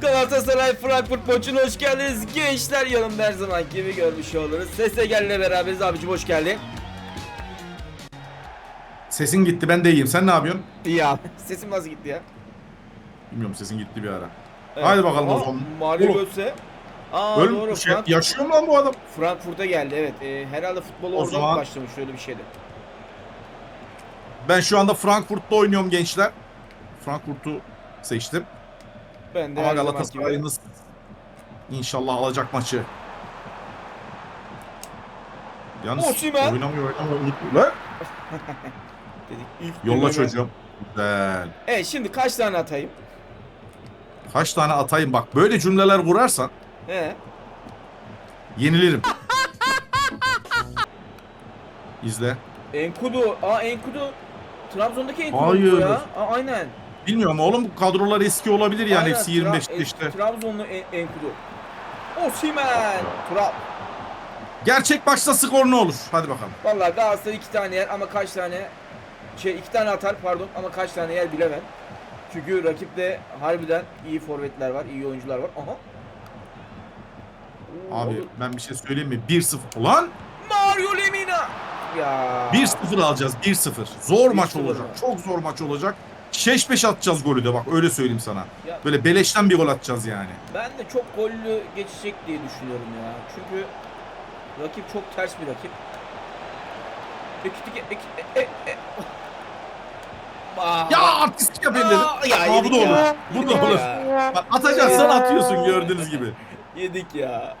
Galatasaray Frankfurt maçına hoş geldiniz. Gençler yanımda her zaman gibi görmüş oluruz. Sese gelle beraberiz abicim hoş geldin. Sesin gitti ben de iyiyim. Sen ne yapıyorsun? İyi abi. Sesim nasıl gitti ya? Bilmiyorum sesin gitti bir ara. Evet. Haydi bakalım o zaman. Mario Oğlum. Götze. Aa Öl doğru. şey, Frank- yaşıyor mu lan bu adam? Frankfurt'a geldi evet. Ee, herhalde futbolu O oradan zaman- başlamış öyle bir şeydi. Ben şu anda Frankfurt'ta oynuyorum gençler. Frankfurt'u seçtim. Ben de Ama. Galatasaray'ınız inşallah alacak maçı. Yalnız Osimhen. oynamıyor oynamıyor. unutma lan. Dedik. İlk Yolla çocuğum. Güzel. Evet şimdi kaç tane atayım? Kaç tane atayım bak. Böyle cümleler kurarsan He. yenilirim. İzle. Enkudu. Aa Enkudu. Trabzon'daki Enkudu Hayır. bu ya. Aa, aynen. Bilmiyorum oğlum bu kadrolar eski olabilir yani Aynen, hepsi Tra- 25'te e, işte. Trabzonlu En- Enkudu. Osimhen. Trab. Gerçek maçta skor ne olur? Hadi bakalım. Vallahi Galatasaray iki tane yer ama kaç tane şey iki tane atar pardon ama kaç tane yer bilemem. Çünkü rakipte harbiden iyi forvetler var, iyi oyuncular var. Aha. Oo, Abi ben bir şey söyleyeyim mi? 1-0. Ulan Mario Lemina. Ya. 1-0 alacağız 1-0. Zor maç 1-0 olacak. mı? Çok zor maç olacak. 5-5 atacağız golü de bak öyle söyleyeyim sana. Ya. Böyle beleşten bir gol atacağız yani. Ben de çok gollü geçecek diye düşünüyorum ya. Çünkü rakip çok ters bir rakip. Ekitike ek, e, e, e. Aa, Ya artistlik yapayım dedim. Aa, ya Aa, bu yedik da olur. ya. Bu Yedik da olur. ya. Bak atacaksan atıyorsun gördüğünüz gibi. Yedik ya.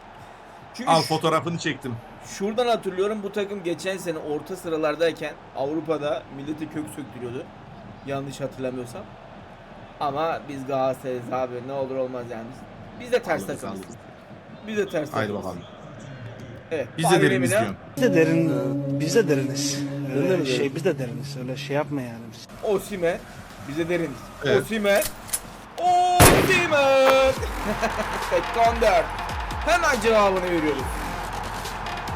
Çünkü Al şu- fotoğrafını çektim. şuradan hatırlıyorum bu takım geçen sene orta sıralardayken Avrupa'da milleti kök söktürüyordu. Yanlış hatırlamıyorsam. Ama biz Galatasaray'ız abi ne olur olmaz yani. Biz, biz de ters takımız. Biz de ters Haydi takımız. bakalım. Evet. Biz de Mario derimiz diyorsun. Biz de derin, biz de deriniz. Öyle Evet. bir şey, biz de deriniz. Öyle şey yapma yani. biz. Osime. Bize deriniz. Evet. Osime. Osime. Gönder. Hemen cevabını veriyoruz.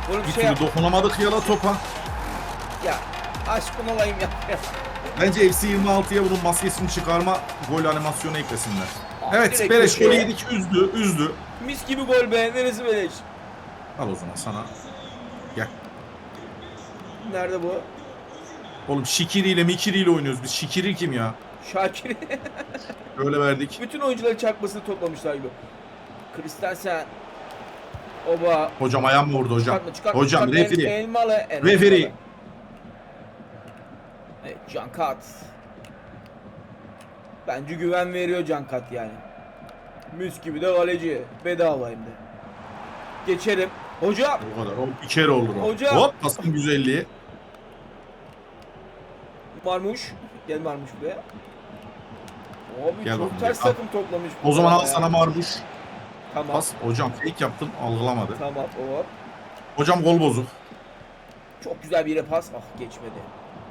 Bunu Bir şey türlü yap. dokunamadık ya la topa. Ya aşkın olayım ya. Bence FC 26'ya bunun maskesini çıkarma gol animasyonu eklesinler. Evet direkt köşeye. golü yedik üzdü üzdü. Mis gibi gol be. Neresi beleş? Al o zaman sana. Gel. Nerede bu? Oğlum Şikiri ile Mikiri ile oynuyoruz biz. Şikiri kim ya? Şakir. Öyle verdik. Bütün oyuncuların çakmasını toplamışlar gibi. Christensen. Oba. Hocam ayağım vurdu hocam? Çıkartma, çıkartma, hocam çıkartma. referi. El- Elmalı. el- Referi. Elmalı. Cankat. Bence güven veriyor Cankat yani. Mis gibi de kaleci. Bedava hem de. Geçelim. Hocam. O kadar. O kere olur o. Hocam. Hop pasın güzelliği. Marmuş. Gel Marmuş buraya. Abi Gel çok ters takım toplamış. O zaman al sana marmuş. Tamam. Pas. Hocam fake yaptım algılamadı. Tamam. Hop. Hocam gol bozuk. Çok güzel bir yere pas. Ah geçmedi.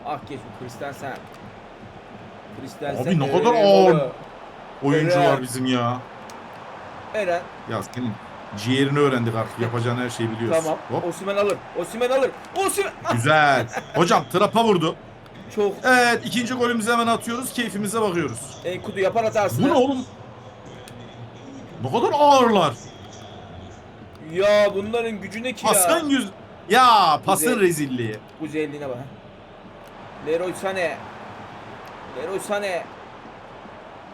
Ah geçmedi. Christensen. Christensen. Abi ne kadar ağır. Oyuncular bizim ya. Eren. Ya senin ciğerini öğrendik artık. Yapacağın her şeyi biliyorsun. Tamam. Hop. Osimhen alır. Osimhen alır. Osimhen. Ah, Güzel. Hocam trapa vurdu. Çok. Evet ikinci golümüzü hemen atıyoruz. Keyfimize bakıyoruz. Enkudu yapar atarsın. Bu ne oğlum? Ne kadar ağırlar. Ya bunların gücü ne ki ya? Pasın yüz... Ya pasın Güzel. rezilliği. Güzelliğine bak. Leroy Sané. Leroy Sané.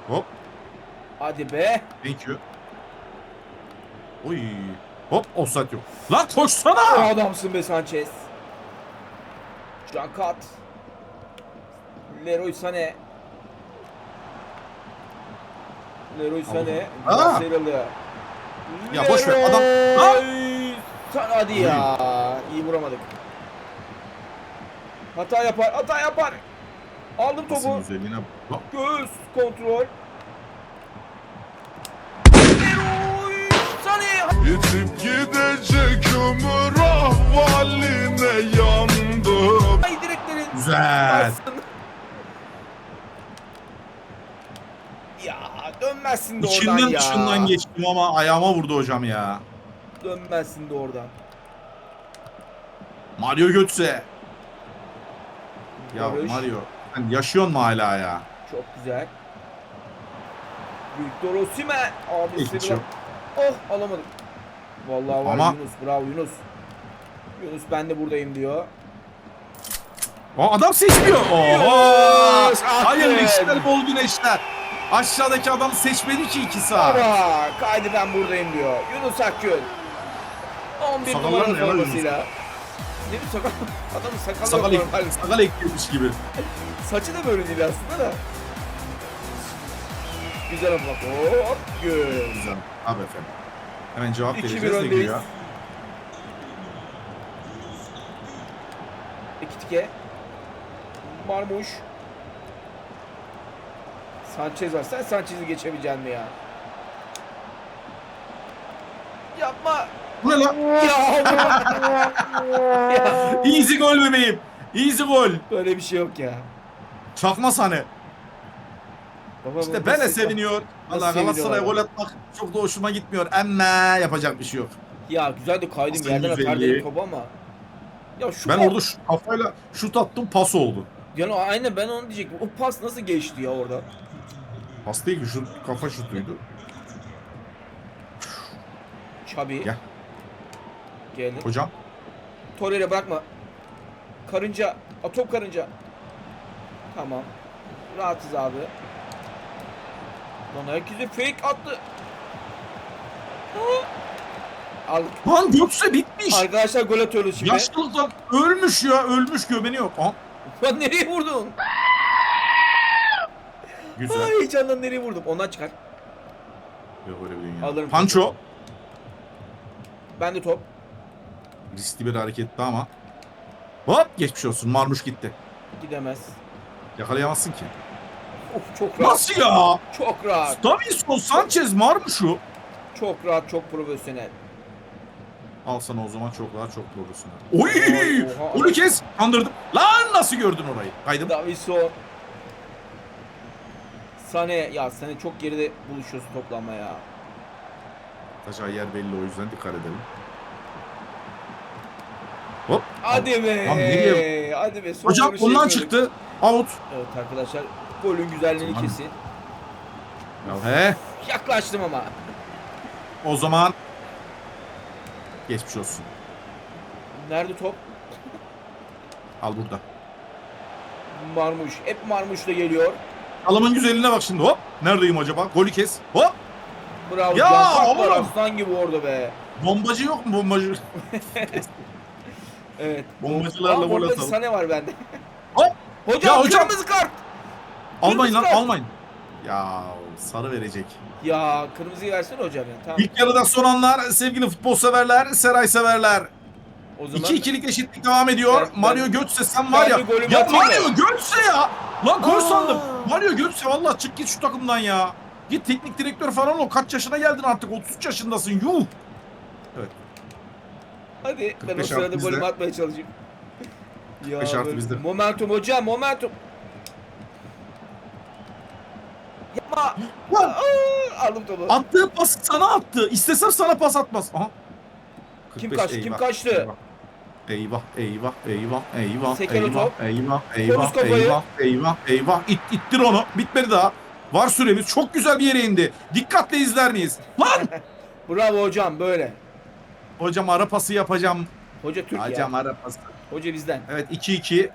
Hop. Hadi be. Thank you. Oy. Hop offside yok. Lan koşsana. adamsın be Sanchez. Cankat. Leroy Sané. Leroy Sané. Sıyrıldı. Ya boş ver, adam- Sané hadi ya. İyi vuramadık. Hata yapar, hata yapar. Aldım topu. güzelliğine bak. Göğüs kontrol. Yitip gidecek ömür ahvaline yandım Ay direklerin. Güzel. Ya dönmezsin de oradan İçinden ya. dışından geçtim ama ayağıma vurdu hocam ya. Dönmezsin de oradan. Mario Götze. Ya Barış. Mario sen yaşıyorsun mu hala ya? Çok güzel. Victor Osimhen. Abi Hiç yok. Oh alamadım. Vallahi var Ama- Yunus. Bravo Yunus. Yunus ben de buradayım diyor. Aa, adam seçmiyor. Oho! Hayırlı aferin. işler, bol güneşler. Aşağıdaki adam seçmedi ki iki saat. Aa, kaydı ben buradayım diyor. Yunus Akgül. 11 Sakallar numara ne lan formasıyla. Ne bir sakal? Adamın sakalı Sakal, yok ek, normal. sakal eklemiş gibi. Saçı da böyle değil aslında da. Güzel ama bak. Hop gül. Güzel. Abi efendim. Hemen cevap 2-1 vereceğiz de öndeyiz. İki tike. Marmuş. Sanchez var. Sen Sanchez'i geçebileceksin mi ya? Yapma. Bu ne lan? Ya, ya. Easy gol bebeğim. Easy gol. Böyle bir şey yok ya. Çakma sahne. Baba, İşte böyle seviniyor. Valla Galatasaray'a gol atmak çok da hoşuma gitmiyor. Ama yapacak bir şey yok. Ya güzel de kaydım Nasıl yerden atar 150? dedim topu ama. Ya şu Ben pas- orada şu kafayla şut attım pas oldu. Yani aynen ben onu diyecektim. O pas nasıl geçti ya orada? Pas değil ki şut, kafa şutuydu. Çabi. Gel. Geldi. Hocam Torreira bırakma. Karınca. A, top karınca. Tamam. Rahatız abi. Lan herkese fake attı. Aldık. Lan Gökse bitmiş. Arkadaşlar gol atıyoruz şimdi. Yaşlılıktan ölmüş ya ölmüş göbeni yok. Aha, Lan nereye vurdun? güzel. Ay heyecandan nereye vurdum? Ondan çıkar. Yok öyle bir dünya. Alırım. Pancho. Ben de top. Riskli bir hareketti ama. Hop geçmiş olsun. Marmuş gitti. Gidemez. Yakalayamazsın ki. Of çok rahat. Nasıl ya? Çok rahat. Davinson Sanchez Marmuş'u. Çok rahat, çok profesyonel. Al sana o zaman çok daha çok profesyonel. Oy! Oha. Onu kes. Kandırdım. Lan nasıl gördün orayı? Kaydım. Davison. Sane ya Sane çok geride buluşuyorsun toplanma ya. Taşağı yer belli o yüzden dikkat edelim. Hop. Hadi be. Lan nereye- Hadi be. Son Hocam ondan yapıyorduk. çıktı. Out. Evet arkadaşlar. Golün güzelliğini Tamam. kesin. Ya he. Yaklaştım ama. O zaman geçmiş olsun. Nerede top? Al burada. Marmuş. Hep Marmuş'la geliyor. Alımın güzelliğine bak şimdi hop. Neredeyim acaba? Golü kes. Hop. Bravo. Ya, oğlum. aslan gibi orada be. Bombacı yok mu bombacı? Evet. Bombacılarla Aa, gol bombacı atalım. Sane var bende. Hop. Hocam, Ya hocam. kırmızı kart. Almayın lan kart. almayın. Ya sarı verecek. Ya kırmızıyı versene hocam ya. Tamam. İlk yarıda son anlar sevgili futbol severler, Seray severler. O zaman 2-2'lik eşitlik devam ediyor. Ben- Mario ben- Götze sen ben var ya. bir golümü Ya atayım Mario Götze ya. Lan gol Aa. sandım. Mario Götze valla çık git şu takımdan ya. Git teknik direktör falan ol. Kaç yaşına geldin artık? 33 yaşındasın. Yuh. Hadi ben o 45 sırada artı bizde. golümü atmaya çalışayım. Ya 45 artı böyle- bizde. Momentum hocam momentum. Yapma. Lan Aa, aldım topu. attığı pas sana attı. İstesem sana pas atmaz. Aha. Kim 45, kaçtı, kim eyvah, kaçtı? Eyvah. Eyvah, eyvah, eyvah, eyvah, Seker o eyvah, top. eyvah, eyvah, Koruz kafayı. eyvah, eyvah, eyvah. İt, ittir onu. Bitmedi daha. Var süremiz. Çok güzel bir yere indi. Dikkatle izler miyiz? Lan! Bravo hocam böyle. Hocam ara pası yapacağım. Hoca Türk Hocam ya. ara pası. Hoca bizden. Evet 2-2.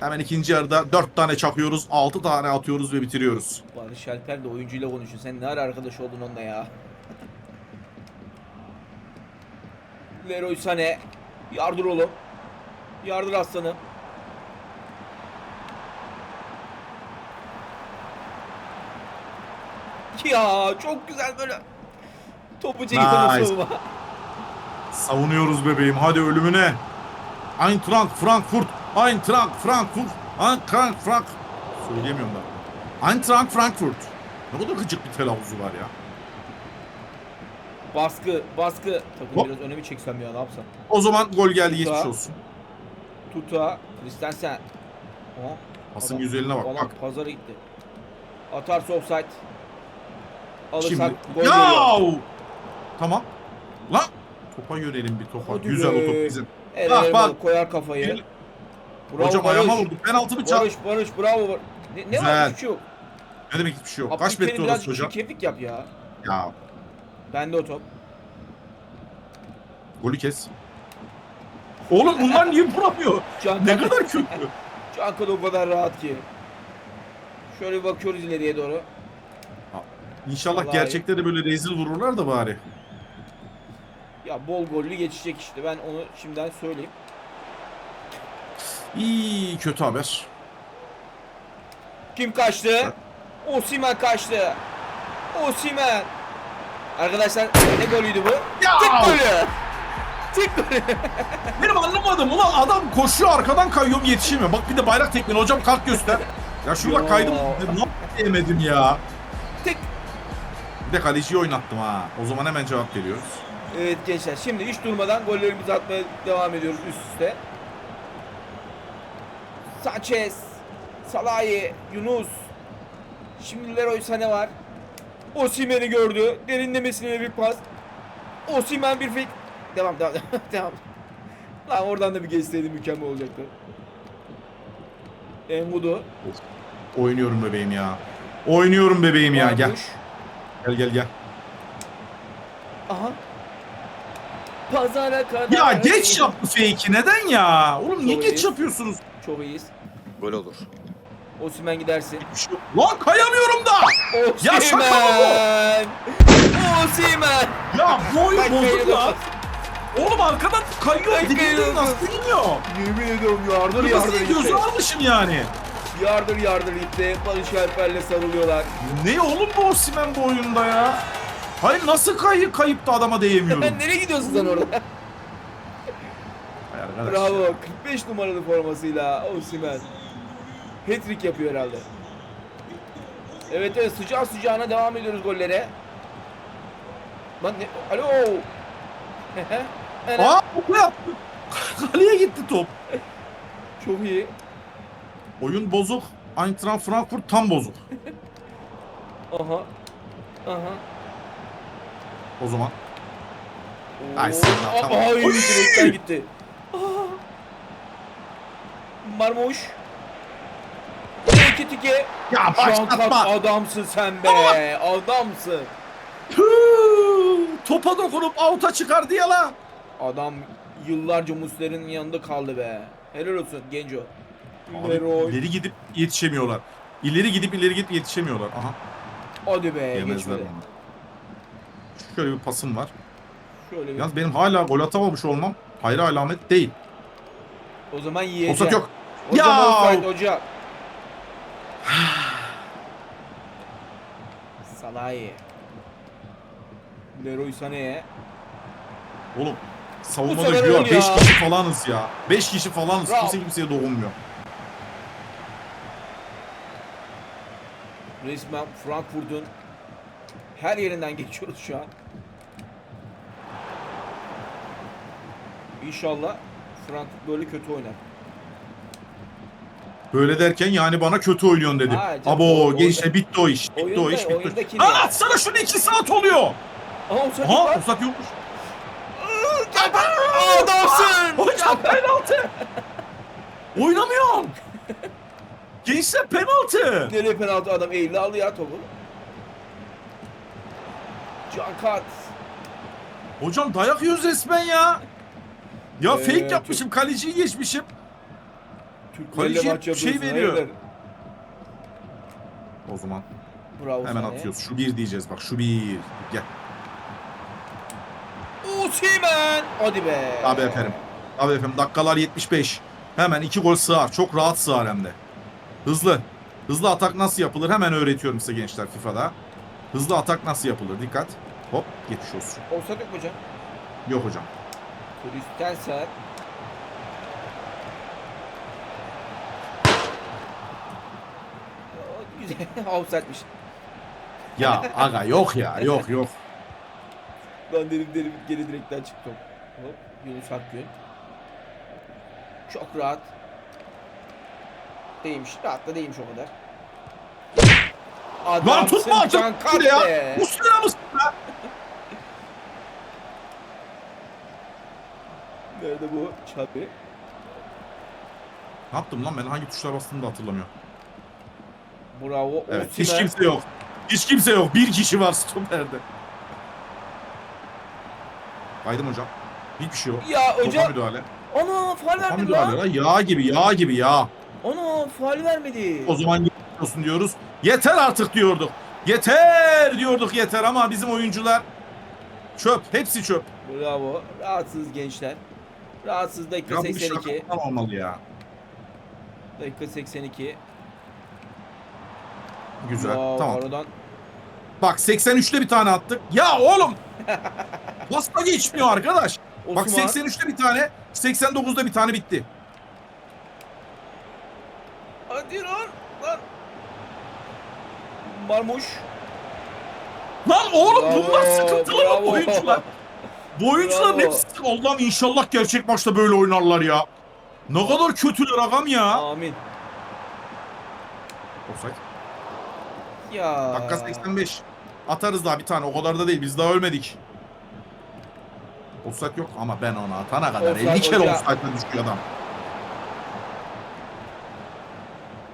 Hemen ikinci yarıda 4 tane çakıyoruz. 6 tane atıyoruz ve bitiriyoruz. Barış Alper de oyuncuyla konuşuyor. Sen ne ara arkadaş oldun onunla ya? Leroy Sané. Yardır oğlum. Yardır aslanım. Ya çok güzel böyle. Topu çekiyor Nice. savunma. Savunuyoruz bebeğim. Hadi ölümüne. Eintracht Frankfurt. Eintracht Frankfurt. Eintracht Frank. Söyleyemiyorum da. Eintracht Frankfurt. Ne kadar gıcık bir telaffuzu var ya. Baskı, baskı. Takım Hop. biraz öne mi çeksem ya ne yapsam? O zaman gol geldi geçmiş Tuta. olsun. Tuta, Christensen. Aha. Pasın Adam- güzeline bak bak. pazara gitti. Atarsa offside. Alırsak Şimdi. gol. Yav! Tamam. Lan. Topa yönelim bir topa. Hadi Güzel be. o top bizim. El Bak, elmalı bak. koyar kafayı. Gel. Bravo Hocam Barış. ayağıma vurdu. Penaltı mı çal? Barış, Barış bravo. Ne, ne var Güzel. hiçbir şey yok. Ne demek hiçbir şey yok. Kaç metre orası hocam? çirkeflik yap ya. Ya Bende o top. golü kes. Oğlum bunlar niye vuramıyor? Can Ne kadar kötü. Cankada o kadar rahat ki. Şöyle bir bakıyoruz ileriye doğru. İnşallah Vallahi- gerçekte de böyle rezil vururlar da bari. Ya bol gollü geçecek işte. Ben onu şimdiden söyleyeyim. İyi kötü haber. Kim kaçtı? Osimhen kaçtı. Osimhen. Arkadaşlar ne golüydü bu? Ya! Tık golü. Tık golü. Benim anlamadım ulan adam koşuyor arkadan kayıyorum yetişemiyor. Bak bir de bayrak tekmeni hocam kalk göster. Ya şurada Yo. kaydım ne yemedim ya. Tık. Bir de kaleciyi oynattım ha. O zaman hemen cevap veriyoruz. Evet gençler şimdi hiç durmadan gollerimizi atmaya devam ediyoruz üst üste. Sanchez, Salahi, Yunus. Şimdi Leroy Sané var. Osimhen'i gördü. Derinlemesine bir pas. Osimhen bir fake. Devam devam devam. Lan oradan da bir geçseydi mükemmel olacaktı. Engudu. Oynuyorum bebeğim ya. Oynuyorum bebeğim ya gel. Gel gel gel. Aha. Pazara kadar. Ya geç yaptı fake'i neden ya? Oğlum niye Çok geç iyi. yapıyorsunuz? Çok iyiyiz. Gol olur. Osimhen gidersin. Bir şey yok. Lan kayamıyorum da. Ya şaka mı Osimhen! Osimhen! Ya bu oyun bozuk lan. Oğlum arkadan kayıyor. Bak, Dibinden böyle nasıl iniyor? Yemin ediyorum yardır yardır gitti. gözü almışım yani. Yardır yardır gitti. Barış Alper'le sarılıyorlar. Ne oğlum bu Osimhen bu oyunda ya? Hayır nasıl kayı kayıp da adama değemiyorum? Sen nereye gidiyorsun sen orada? Hay arkadaş Bravo. ya. 45 numaralı formasıyla Osimhen. Hat-trick yapıyor herhalde. Evet evet sıcağı sıcağına devam ediyoruz gollere. Lan ne? Alo. Ana, Aa bu yaptı. Kaleye gitti top. Çok iyi. Oyun bozuk. Eintracht Frankfurt tam bozuk. Aha. Aha. O zaman. Ay, Aa, tamam. Ay direkten gitti. Aa. Marmuş. İki tike. Ya başlatma. adamsın sen be. Adamsın. Topa dokunup out'a çıkardı ya la. Adam yıllarca Musler'in yanında kaldı be. Helal olsun Genco. Abi, Leroy. ileri gidip yetişemiyorlar. İleri gidip ileri gidip yetişemiyorlar. Aha. Hadi be Yemezler geçmedi. bunu. Şöyle bir pasım var. Şöyle bir. Yalnız benim hala gol atamamış olmam hayra alamet değil. O zaman yiyeceğim. Offside yok. Hocam Ya! offside hocam. Salahi. Leroy Sané'ye. Oğlum savunmada ol 5 ya. kişi falanız ya. 5 kişi falanız. Bravo. Kimse kimseye dokunmuyor. Resmen Frankfurt'un her yerinden geçiyoruz şu an. İnşallah Frankfurt böyle kötü oynar. Böyle derken yani bana kötü oynuyorsun dedi. Ha, canım, Abo o- gençler bitti o iş. Bitti o Oyunda- iş. Bitti. oyundaki Ha ne? atsana şunu 2 saat oluyor. Aha offside Aha yokmuş. Adamsın! Hocam penaltı. Oynamıyorum. Gençler penaltı. Nereye penaltı adam eğildi aldı ya topu. Can Kat. Hocam dayak yiyoruz resmen ya. Ya Ee, fake yapmışım, kaleciyi geçmişim. Türklerle Kaleci maç şey veriyor. hayırdır? O zaman Bravo hemen sana. atıyoruz. Şu bir diyeceğiz bak, şu bir. Gel. Osimhen. Hadi be. Abi efendim. Abi efendim dakikalar 75. Hemen iki gol sığar. Çok rahat sığar hem de. Hızlı. Hızlı atak nasıl yapılır hemen öğretiyorum size gençler FIFA'da. Hızlı atak nasıl yapılır? Dikkat. Hop geçmiş olsun. Offside yok hocam? Yok hocam. Christensen. O Güzel. Offside'miş. Ya aga yok ya yok yok. Ben dedim dedim geri direkten çıktım. Hop. Yunus Akgün. Çok rahat. Değilmiş. Rahat da değilmiş o kadar. Lan Adamsın tutma artık Can ya. Muslera mısın lan? Nerede bu? Çabi. Ne yaptım lan ben hangi tuşlara bastığımı da hatırlamıyorum. Bravo. Evet hiç Osimhen. kimse yok. Hiç kimse yok. Bir kişi var stoperde. Kaydım hocam. Hiçbir şey yok. Ya Topa hocam. müdahale. Ana faal Topa vermedi müdahale lan. lan. Yağ gibi yağ gibi yağ. Ana faal vermedi. O zaman olsun diyoruz. Yeter artık diyorduk. Yeter diyorduk yeter ama bizim oyuncular çöp. Hepsi çöp. Bravo. Rahatsız gençler. Rahatsız dakika Ya bu bir 82. şaka olmalı ya. Dakika 82. Güzel. Wow, tamam. Aradan Bak 83'te bir tane attık. Ya oğlum. Pasta geçmiyor arkadaş. Bak Osman. 83'te bir tane, 89'da bir tane bitti. Hadi lan. Lan. Marmuş. Lan oğlum Bravo, bunlar sıkıntılı bravo. bak oyuncular. Bu oyuncuların Bravo. hepsi Allah'ım inşallah gerçek maçta böyle oynarlar ya. Ne kadar kötüler agam ya. Amin. Offside. Ya. Dakika 85. Atarız daha bir tane. O kadar da değil. Biz daha ölmedik. Offside yok ama ben onu atana kadar Offside 50 kere hoca. düşüyor adam.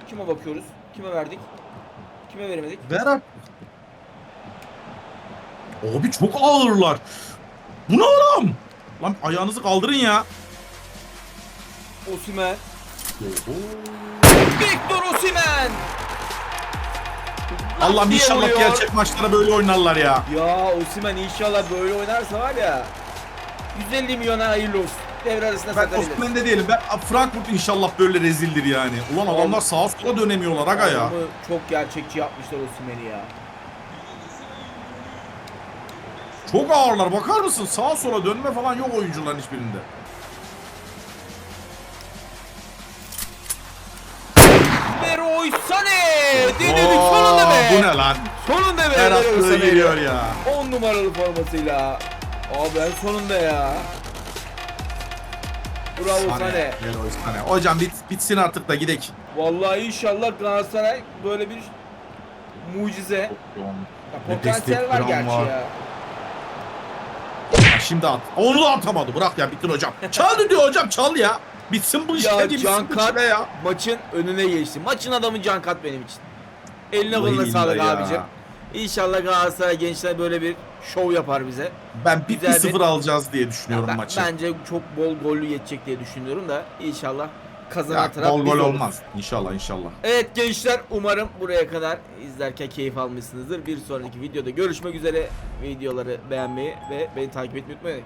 Kime bakıyoruz? Kime verdik? Kime veremedik? Ver artık. Abi çok ağırlar. Bu ne oğlum? Lan ayağınızı kaldırın ya. Osimhen. Victor Osimhen. Allah'ım diye inşallah vuruyor. gerçek maçlara böyle oynarlar ya. Ya Osimhen inşallah böyle oynarsa var ya 150 milyona hayırlı olsun. Devre arasında Ben satarız. Osman'da değilim. Ben Frankfurt inşallah böyle rezildir yani. Ulan adamlar sağa sola dönemiyorlar aga ya. Adamı çok gerçekçi yapmışlar Osimhen'i ya. Çok ağırlar. Bakar mısın? Sağa sola dönme falan yok oyuncuların hiçbirinde. Leroy Sané! Denedik Oo, sonunda be! Bu ne lan? Sonunda be Her Leroy attığı Sané. giriyor ya. 10 numaralı formasıyla. Abi en sonunda ya. Bravo Sané. Sane. Leroy. Hocam bit, bitsin artık da gidek. Vallahi inşallah Galatasaray böyle bir mucize. Ya, Ne potansiyel var gerçi var. ya. Şimdi at. Onu da atamadı. Bırak ya bitir hocam. Çaldı diyor hocam çal ya. Bitsin bu iş. Ya hadi bitsin Can bu Kat çile ya. maçın önüne geçti. Maçın adamı Can Kat benim için. Eline Vallahi koluna sağlık billahi ya. abicim. İnşallah Galatasaray gençler böyle bir şov yapar bize. Ben bir Güzel bir- 0 alacağız diye düşünüyorum Ben- maçı. bence çok bol gollü geçecek diye düşünüyorum da inşallah kazanan taraf gol biz gol oluruz. olmaz. İnşallah inşallah. Evet gençler umarım buraya kadar izlerken keyif almışsınızdır. Bir sonraki videoda görüşmek üzere. Videoları beğenmeyi ve beni takip etmeyi unutmayın.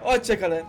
Hoşçakalın.